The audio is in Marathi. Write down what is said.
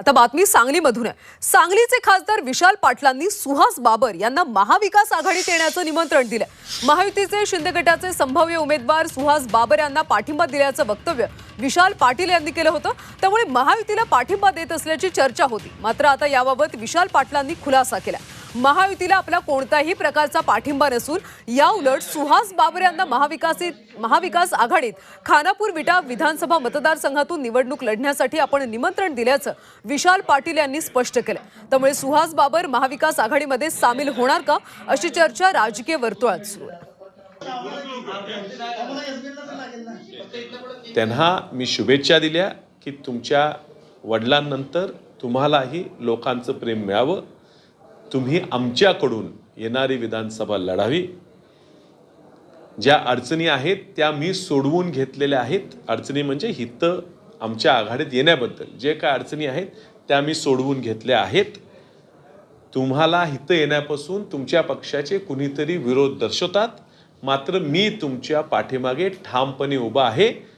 आता बातमी सांगलीमधून आहे. सांगलीचे खासदार विशाल पाटलांनी सुहास बाबर यांना महाविकास आघाडीत येण्याचं निमंत्रण दिलं महायुतीचे शिंदे गटाचे संभाव्य उमेदवार सुहास बाबर यांना पाठिंबा दिल्याचं वक्तव्य विशाल पाटील यांनी केलं होतं. त्यामुळे महायुतीला पाठिंबा देत असल्याची चर्चा होती. मात्र आता याबाबत विशाल पाटलांनी खुलासा केला महायुतीला आपला कोणत्याही प्रकारचा पाठिंबा नसून या उलट सुहास बाबर यांना महाविकासित महाविकास आघाडीत खानापूर विटा विधानसभा मतदारसंघातून निवडणूक लढण्यासाठी आपण निमंत्रण दिल्याचं विशाल पाटील यांनी स्पष्ट केलं. त्यामुळे सुहास बाबर महाविकास आघाडीमध्ये सामील होणार का अशी चर्चा राजकीय वर्तुळात सुरू आहे. त्यांना मी शुभेच्छा दिल्या की तुमच्या वडिलांनंतर तुम्हालाही लोकांचं प्रेम मिळावं. तुम्ही आमच्याकडून येणारी विधानसभा लढावी. ज्या अडचणी आहेत त्या मी सोडवून घेतलेल्या आहेत. अडचणी म्हणजे हित आमच्या आघाडीत येण्याबद्दल. जे काय अडचणी आहेत त्या मी सोडवून घेतल्या आहेत. तुम्हाला हित येण्यापासून तुमच्या पक्षाचे कुणीतरी विरोध दर्शवतात. मात्र मी तुमच्या पाठीमागे ठामपणे उभा आहे.